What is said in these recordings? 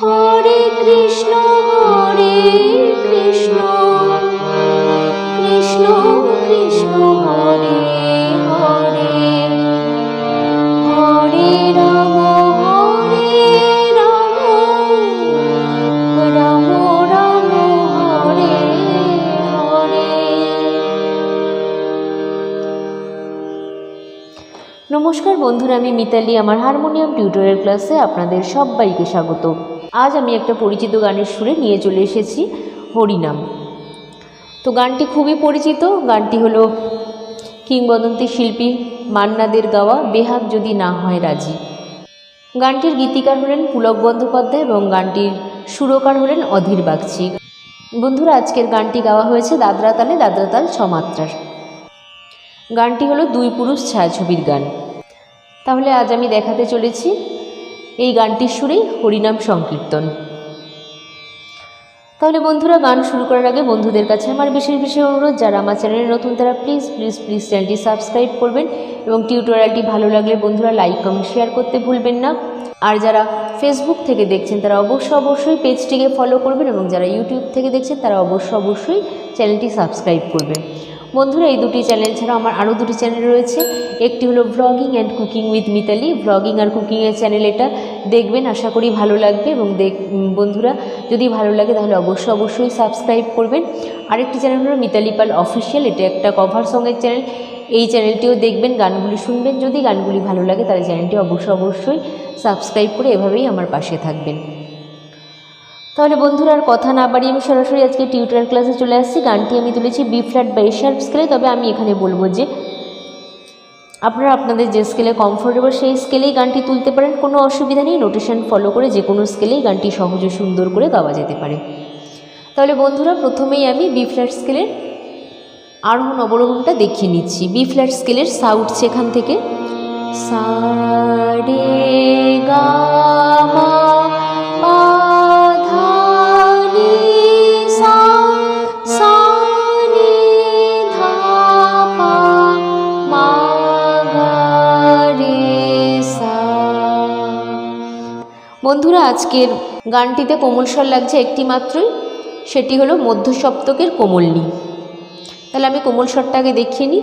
হরে কৃষ্ণ হরে কৃষ্ণ। কৃষ্ণ কৃষ্ণ, হরে নমস্কার বন্ধুরা, আমি মিতালি। আমার হারমোনিয়াম টিউটোরিয়াল ক্লাসে আপনাদের সবাইকে স্বাগত। আজ আমি একটা পরিচিত গানের সুরে নিয়ে চলে এসেছি হরিনাম। তো গানটি খুবই পরিচিত, গানটি হলো কিংবদন্তি শিল্পী মান্নাদের গাওয়া বেহাগ যদি না হয় রাজি। গানটির গীতিকার হলেন পুলক বন্দ্যোপাধ্যায় এবং গানটির সুরকার হলেন অধীর বাগচি। বন্ধুরা, আজকের গানটি গাওয়া হয়েছে দাদরা তালে দাদরা তাল ছমাত্রার গানটি হলো দুই পুরুষ ছায়াছবির গান। তাহলে আজ আমি দেখাতে চলেছি এই গানটির সুরেই হরিনাম সংকীর্তন। তাহলে বন্ধুরা, গান শুরু করার আগে বন্ধুদের কাছে আমার বিশেষ বিশেষ অনুরোধ, যারা আমার চ্যানেলে নতুন তারা প্লিজ প্লিজ প্লিজ চ্যানেলটি সাবস্ক্রাইব করবেন এবং টিউটোরিয়ালটি ভালো লাগলে বন্ধুরা লাইক কমেন্ট শেয়ার করতে ভুলবেন না। আর যারা ফেসবুক থেকে দেখছেন, তারা অবশ্যই অবশ্যই পেজটিকে ফলো করবেন এবং যারা ইউটিউব থেকে দেখছেন, তারা অবশ্যই অবশ্যই চ্যানেলটি সাবস্ক্রাইব করবেন। বন্ধুরা, এই দুটি চ্যানেল ছাড়াও আমার আরও দুটি চ্যানেল রয়েছে। একটি হলো vlogging and cooking with Mitali vlogging আর কুকিংয়ের চ্যানেল এটা দেখবেন, আশা করি ভালো লাগবে এবং দেখ বন্ধুরা, যদি ভালো লাগে তাহলে অবশ্যই অবশ্যই সাবস্ক্রাইব করবেন। আরেকটি চ্যানেল হলো মিতালি পাল অফিসিয়াল এটা একটা কভার সঙ্গের চ্যানেল এই চ্যানেলটিও দেখবেন, গানগুলি শুনবেন। যদি গানগুলি ভালো লাগে তাহলে চ্যানেলটি অবশ্যই অবশ্যই সাবস্ক্রাইব করে এভাবেই আমার পাশে থাকবেন। তাহলে বন্ধুরা, আর কথা না বাড়িয়ে আমি সরাসরি আজকে টিউটোরিয়াল ক্লাসে চলে আসছি। গানটি আমি তুলেছি বি ফ্ল্যাট বা এশার্প স্কেলে তবে আমি এখানে বলব যে, আপনারা আপনাদের যে স্কেলে কমফোর্টেবল সেই স্কেলেই গানটি তুলতে পারেন। কোনো অসুবিধা নেই। নোটেশন ফলো করে যে কোনো স্কেলেই গানটি সহজে সুন্দর করে গাওয়া যেতে পারে। তাহলে বন্ধুরা, প্রথমেই আমি বি ফ্ল্যাট স্কেলের আরোহণ অবরোহণটা দেখিয়ে নিচ্ছি। বি ফ্ল্যাট স্কেলের সাউট সেখান থেকে। সা গা বন্ধুরা, আজকের গানটিতে কোমল স্বর লাগছে একটি মাত্রই সেটি হলো মধ্য সপ্তকের কোমলনি। তাহলে আমি কোমল স্বরটাকে দেখিয়ে নিই।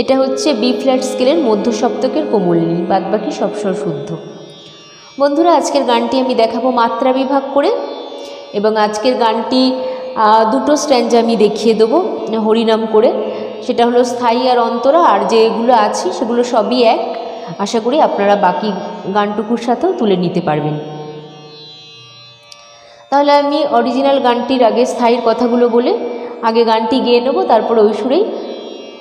এটা হচ্ছে বি ফ্ল্যাট স্কেলের মধ্য সপ্তকের কোমলনি বাদ বাকি সব স্বর শুদ্ধ। বন্ধুরা, আজকের গানটি আমি দেখাবো মাত্রা বিভাগ করে, এবং আজকের গানটি দুটো স্ট্যান্ডে আমি দেখিয়ে দেবো, হরিনাম করে। সেটা হলো স্থায়ী আর অন্তরা, আর যেগুলো আছে সেগুলো সবই এক। আশা করি আপনারা বাকি গানটুকুর সাথেও তুলে নিতে পারবেন। তাহলে আমি অরিজিনাল গানটির আগে স্থায়ীর কথাগুলো বলে আগে গানটি গেয়ে নেব, তারপর ওই সুরেই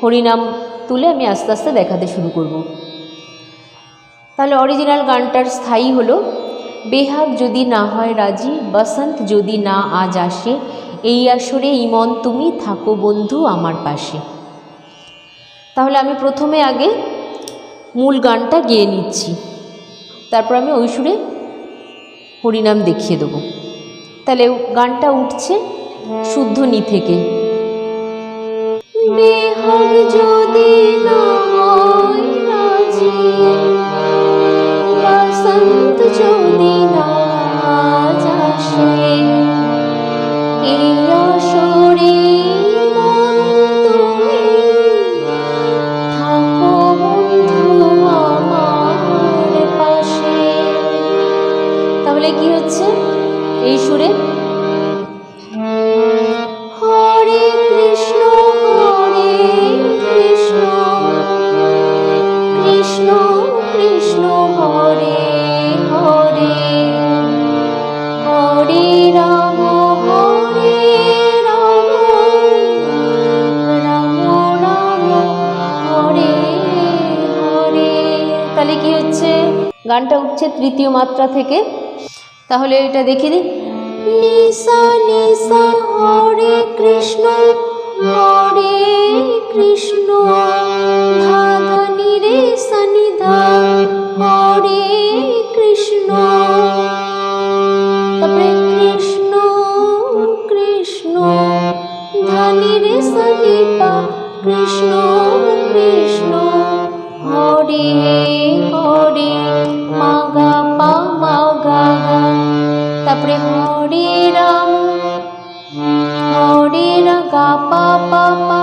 হরিনাম তুলে আমি আস্তে আস্তে দেখাতে শুরু করব। তাহলে অরিজিনাল গানটার স্থায়ী হলো, বেহাগ যদি না হয় রাজি, বসন্ত যদি না আজ আসে, এই আসরে ইমন তুমি থাকো বন্ধু আমার পাশে। তাহলে আমি প্রথমে আগে মূল গানটা গেয়ে নিচ্ছি, তারপর আমি ওই সুরে হরিনাম দেখিয়ে দেবো। তাহলে গানটা উঠছে শুদ্ধ নি থেকে বেহাগ যদি যদি না তাহলে কি হচ্ছে? গানটা উঠছে তৃতীয় মাত্রা থেকে। তাহলে এটা দেখে দিই নিসা হরে কৃষ্ণ হরে কৃষ্ণ। কৃষ্ণ। কৃষ্ণ কৃষ্ণ। রে কৃষ্ণ কৃষ্ণ। হরে হরে মা গা পা মা গা। গা তারপরে হরে রাম হরে রা গা পা পা পা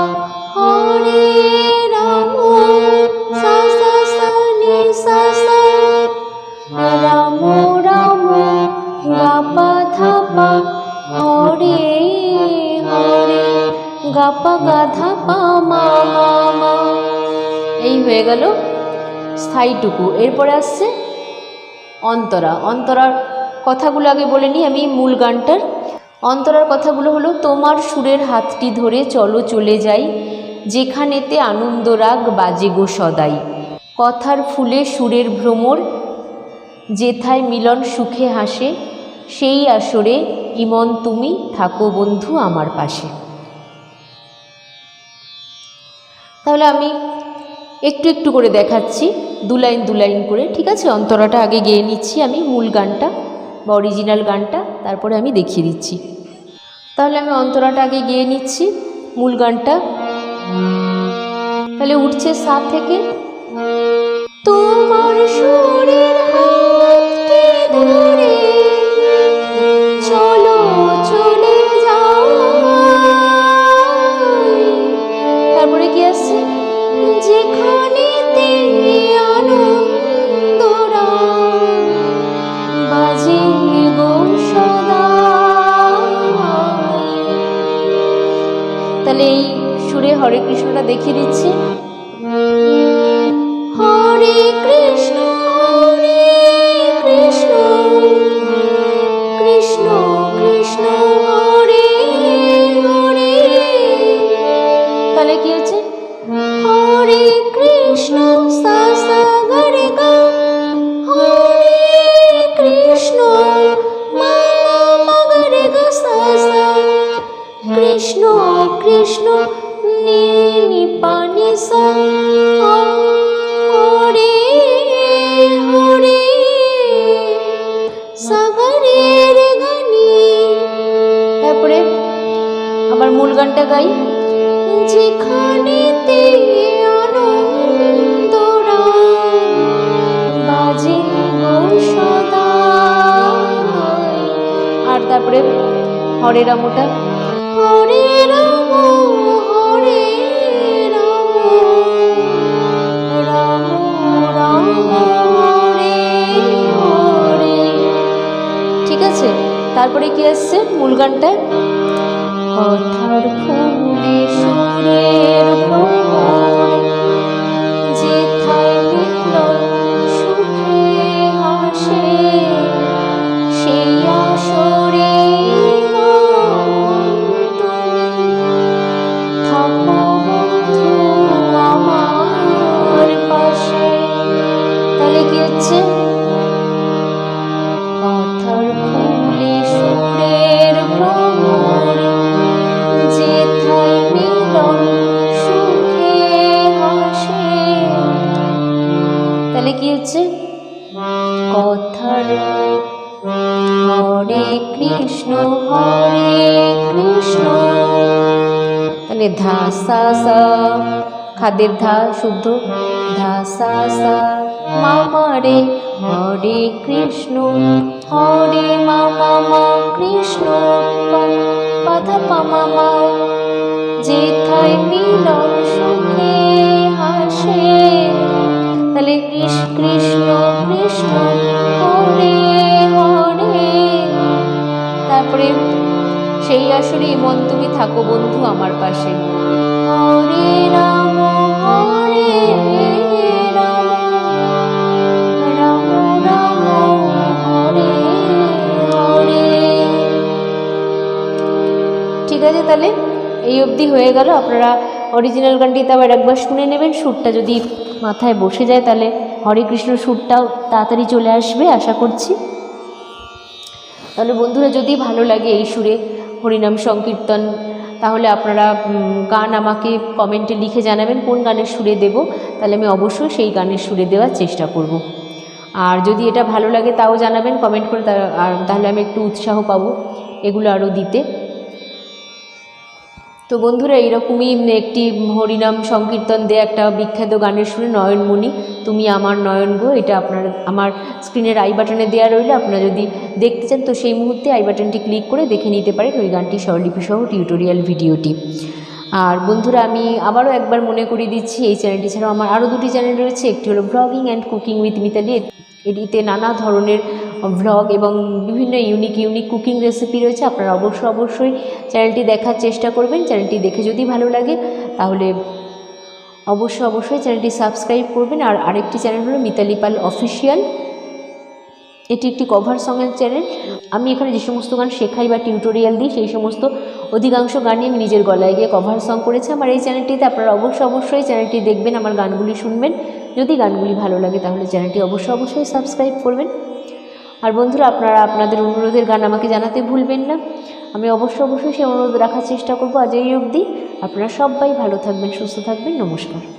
হয়ে গেল স্থায়ীটুকু। এরপরে আসছে অন্তরা। অন্তরার কথাগুলো আগে বলে নিই, আমি মূল গানটার। অন্তরার কথাগুলো হলো, তোমার সুরের হাতটি ধরে চলো চলে যাই, যেখানেতে আনন্দ রাগ বাজে গো সদাই। কথার ফুলে সুরের ভ্রমর, যেথায় মিলন সুখে হাসে, সেই আসরে ইমন তুমি থাকো বন্ধু আমার পাশে। তাহলে আমি একটু একটু করে দেখাচ্ছি, দু লাইন দু লাইন করে, ঠিক আছে? অন্তরাটা আগে গেয়ে নিচ্ছি আমি, মূল গানটা বা অরিজিনাল গানটা, তারপরে আমি দেখিয়ে দিচ্ছি। তাহলে আমি অন্তরাটা আগে গেয়ে নিচ্ছি, মূল গানটা। তাহলে উঠছে সাত থেকে। তোমার সুরের হরে কৃষ্ণটা দেখিয়ে দিচ্ছি। তারপরে হরে রামটা। হরে রাম হরে রাম। রাম রাম হরে হরে। ঠিক আছে তারপরে কি আসছে মূল কথার ফুলে কৃষ্ণ, হরে কৃষ্ণ। তাহলে ধা, সা খাদের ধা, শুদ্ধ। ধা, সা সা মামা রে, হরে কৃষ্ণ। হরে মামা মা কৃষ্ণ। পাধা পামা মা যেথায় মিলন সুখে হাসে। তাহলে কৃষ্ণ কৃষ্ণ। তারপরে সেই আসরে মন তুমি থাকো বন্ধু আমার পাশে। ঠিক আছে তাহলে? এই অবধি হয়ে গেল। আপনারা অরিজিনাল গানটিতে আবার একবার শুনে নেবেন। সুরটা যদি মাথায় বসে যায় তাহলে হরে কৃষ্ণ সুরটাও তাড়াতাড়ি চলে আসবে, আশা করছি। তাহলে বন্ধুরা, যদি ভালো লাগে এই সুরে হরিনাম সংকীর্তন, তাহলে আপনারা গান আমাকে কমেন্টে লিখে জানাবেন কোন গানের সুরে দেব। তাহলে আমি অবশ্যই সেই গানের সুরে দেওয়ার চেষ্টা করব। আর যদি এটা ভালো লাগে তাও জানাবেন কমেন্ট করে তাহলে আমি একটু উৎসাহ পাবো এগুলো আরও দিতে। তো বন্ধুরা, এইরকমই একটি হরিনাম সংকীর্তন দেয়া একটা বিখ্যাত গানের সুরে নয়নমণি, তুমি আমার নয়ন গো, এটা আপনার, আমার স্ক্রিনের আই বাটনে দেওয়া রইল, আপনারা যদি দেখতে চান, তো সেই মুহূর্তে আই বাটনটি ক্লিক করে দেখে নিতে পারেন ওই গানটি স্বরলিপি সহ টিউটোরিয়াল ভিডিওটি। আর বন্ধুরা, আমি আবারও একবার মনে করিয়ে দিচ্ছি, এই চ্যানেলটি ছাড়াও আমার আরও দুটি চ্যানেল রয়েছে, একটি হলো blogging and cooking with Mitali এটিতে নানা ধরনের ভ্লগ এবং বিভিন্ন ইউনিক ইউনিক কুকিং রেসিপি রয়েছে, আপনারা অবশ্যই অবশ্যই চ্যানেলটি দেখার চেষ্টা করবেন। চ্যানেলটি দেখে যদি ভালো লাগে, তাহলে অবশ্যই অবশ্যই চ্যানেলটি সাবস্ক্রাইব করবেন। আর আরেকটি চ্যানেল হলো মিতালি পাল অফিসিয়াল এটি একটি কভার সঙের চ্যানেল আমি এখানে যে সমস্ত গান শেখাই বা টিউটোরিয়াল দিই, সেই সমস্ত অধিকাংশ গানই আমি নিজের গলায় গিয়ে কভার সং করেছি। আমার এই চ্যানেলটিতে আপনারা অবশ্যই অবশ্যই চ্যানেলটি দেখবেন, আমার গানগুলি শুনবেন। যদি গানগুলি ভালো লাগে, তাহলে চ্যানেলটি অবশ্যই অবশ্যই সাবস্ক্রাইব করবেন। আর বন্ধুরা, আপনারা আপনাদের অনুরোধের গান আমাকে জানাতে ভুলবেন না। আমি অবশ্য অবশ্যই সেই অনুরোধ রাখার চেষ্টা করব আজ এই অবধি। আপনারা সবাই ভালো থাকবেন, সুস্থ থাকবেন। নমস্কার।